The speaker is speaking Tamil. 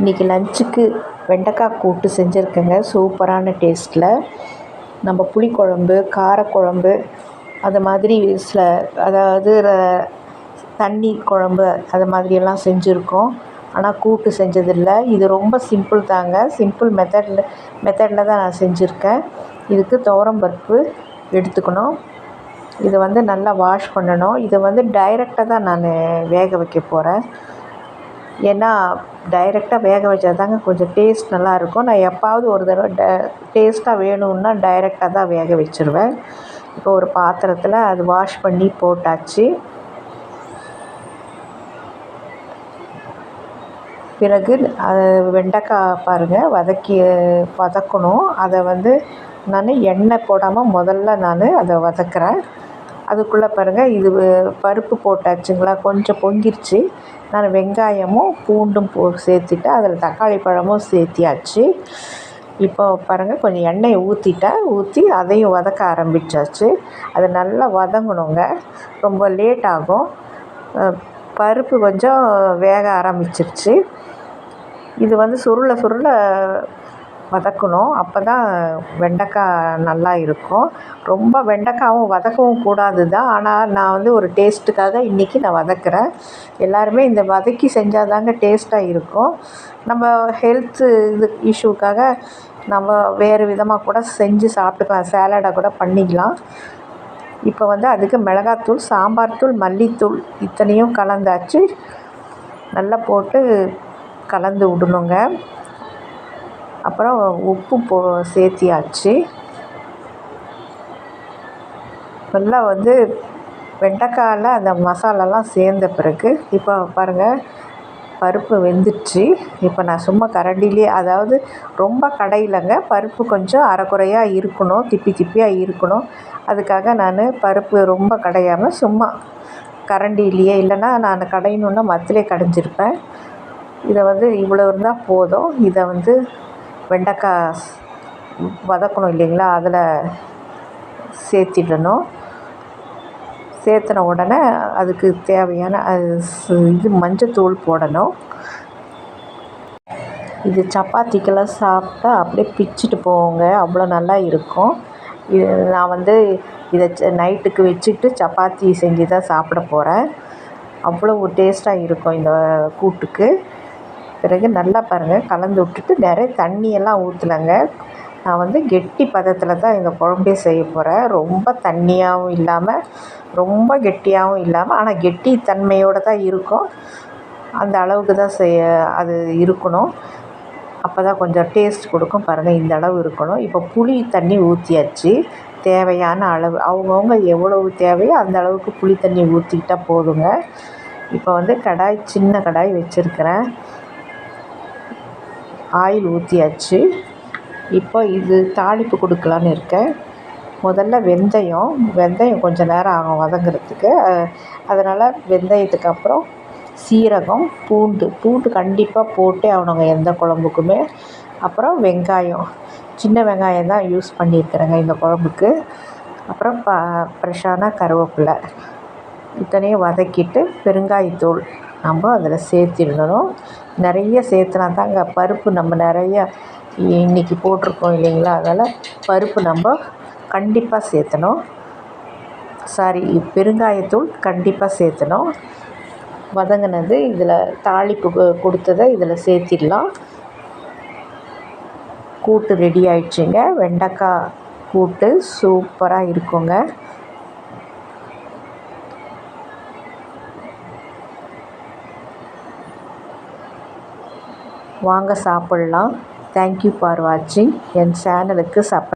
இன்றைக்கி லஞ்சுக்கு வெண்டைக்காய் கூட்டு செஞ்சுருக்கேங்க. சூப்பரான டேஸ்ட்டில் நம்ம புளிக்குழம்பு காரக்குழம்பு அது மாதிரி சில அதாவது தண்ணி குழம்பு அது மாதிரியெல்லாம் செஞ்சுருக்கோம். ஆனால் கூட்டு செஞ்சதில்லை. இது ரொம்ப சிம்பிள் தாங்க. சிம்பிள் மெத்தடில் மெத்தடில் தான் நான் செஞ்சுருக்கேன். இதுக்கு துவரம்பருப்பு எடுத்துக்கணும். இதை வந்து நல்லா வாஷ் பண்ணணும். இதை வந்து டைரெக்டாக தான் நான் வேக வைக்க போகிறேன் ஏன்னா டைரெக்டாக வேக வச்சா தாங்க கொஞ்சம் டேஸ்ட் நல்லாயிருக்கும். நான் எப்பாவது ஒரு தடவை ட டேஸ்ட்டாக வேணும்னா டைரெக்டாக தான் வேக வச்சுருவேன். இப்போ ஒரு பாத்திரத்தில் அது வாஷ் பண்ணி போட்டாச்சு. பிறகு அது வெண்டைக்காய் பாருங்கள் வதக்கி வதக்கணும். அதை வந்து நான் எண்ணெய் போடாமல் முதல்ல நான் அதை வதக்குறேன். அதுக்குள்ளே பாருங்கள் இது பருப்பு போட்டாச்சுங்களா? கொஞ்சம் பொங்கிருச்சு. நான் வெங்காயமும் பூண்டும் போ சேர்த்துட்டு அதில் தக்காளி பழமும் சேர்த்தியாச்சு. இப்போ பாருங்கள் கொஞ்சம் எண்ணெயை ஊற்றிட்டேன் ஊற்றி அதையும் வதக்க ஆரம்பித்தாச்சு அது நல்லா வதங்கணுங்க. ரொம்ப லேட் ஆகும். பருப்பு கொஞ்சம் வேக ஆரம்பிச்சிருச்சு. இது வந்து சுருள சுருள வதக்கணும். அப்போ தான் வெண்டைக்காய் நல்லா இருக்கும். ரொம்ப வெண்டைக்காவும் வதக்கவும் கூடாது தான் ஆனால் நான் வந்து ஒரு டேஸ்ட்டுக்காக இன்றைக்கி நான் வதக்குறேன். எல்லாருமே இந்த வதக்கி செஞ்சால் தாங்க டேஸ்ட்டாக இருக்கும். நம்ம ஹெல்த்து இது இஷ்யூக்காக நம்ம வேறு விதமாக கூட செஞ்சு சாப்பிட்டுக்கலாம். சேலடாக கூட பண்ணிக்கலாம். இப்போ வந்து அதுக்கு மிளகாத்தூள் சாம்பார் தூள் மல்லித்தூள் இத்தனையும் கலந்தாச்சு. நல்லா போட்டு கலந்து விடணுங்க. அப்புறம் உப்பு போ சேர்த்தியாச்சு. நல்லா வந்து வெண்டைக்காயில் அந்த மசாலாலாம் சேர்ந்த பிறகு இப்போ பாருங்கள் பருப்பு வெந்துடுச்சு. இப்போ நான் சும்மா கரண்டிலே அதாவது ரொம்ப கடையிலங்க பருப்பு கொஞ்சம் அரைக்குறையாக இருக்கணும் திப்பி திப்பியாக இருக்கணும். அதுக்காக நான் பருப்பு ரொம்ப கடையாமல் சும்மா கரண்டிலேயே இல்லைன்னா நான் கடையணுன்னா மத்திலே கடைஞ்சிருப்பேன். இதை வந்து இவ்வளோ இருந்தால் போதும். இதை வந்து வெண்டைக்காய் வதக்கணும் இல்லைங்களா? அதில் சேர்த்திடணும். சேர்த்துன உடனே அதுக்கு தேவையான அது இது மஞ்சத்தூள் போடணும். இது சப்பாத்திக்கெல்லாம் சாப்பிட்டா அப்படியே பிச்சுட்டு போவோங்க அவ்வளோ நல்லா இருக்கும். இது நான் வந்து இதை நைட்டுக்கு வச்சுட்டு சப்பாத்தி செஞ்சு தான் சாப்பிட போகிறேன் அவ்வளோ டேஸ்ட்டாக இருக்கும் இந்த கூட்டுக்கு. பிறகு நல்லா பாருங்கள் கலந்து விட்டுட்டு நிறைய தண்ணியெல்லாம் ஊற்றலங்க நான் வந்து கெட்டி பதத்தில் தான் இந்த குழம்பே செய்ய போகிறேன் ரொம்ப தண்ணியாகவும் இல்லாமல் ரொம்ப கெட்டியாகவும் இல்லாமல் ஆனால் கெட்டி தன்மையோடு தான் இருக்கும். அந்த அளவுக்கு தான் செய்ய அது இருக்கணும். அப்போ தான் கொஞ்சம் டேஸ்ட் கொடுக்கும். பாருங்கள் இந்த அளவு இருக்கணும். இப்போ புளி தண்ணி ஊற்றியாச்சு தேவையான அளவு அவங்கவுங்க எவ்வளவு தேவையோ அந்த அளவுக்கு புளி தண்ணி ஊற்றிக்கிட்டால் போதுங்க. இப்போ வந்து கடாய் சின்ன கடாய் வச்சுருக்கிறேன். ஆயில் ஊற்றியாச்சு இப்போ இது தாளிப்பு கொடுக்கலான்னு இருக்கேன். முதல்ல வெந்தயம் வெந்தயம் கொஞ்சம் நேரம் ஆகும் வதங்குறதுக்கு. அதனால் வெந்தயத்துக்கு அப்புறம் சீரகம் பூண்டு பூண்டு கண்டிப்பாக போட்டே ஆகணுங்க எந்த குழம்புக்குமே. அப்புறம் வெங்காயம் சின்ன வெங்காயம் தான் யூஸ் பண்ணியிருக்கிறேங்க இந்த குழம்புக்கு. அப்புறம் ப ஃப்ரெஷ்ஷான கருவேப்பிலை. இத்தனையும் வதக்கிட்டு பெருங்காயத்தூள். நம்ம அதில் சேர்த்திடணும். நிறைய சேர்த்துனா தாங்க பருப்பு நம்ம நிறைய இன்றைக்கி போட்டிருக்கோம் இல்லைங்களா? அதனால் பருப்பு நம்ம கண்டிப்பாக சேர்த்தணும். சாரி பெருங்காயத்தூள் கண்டிப்பாக சேர்த்தணும். வதங்கினது இதில் தாளிப்பு கொடுத்ததை இதில் சேர்த்திடலாம். கூட்டு ரெடி ஆயிடுச்சுங்க. வெண்டைக்காய் கூட்டு சூப்பராக இருக்குங்க. வாங்க சாப்பிட்லாம். தேங்க்யூ ஃபார் வாட்சிங் என் சேனலுக்கு சப்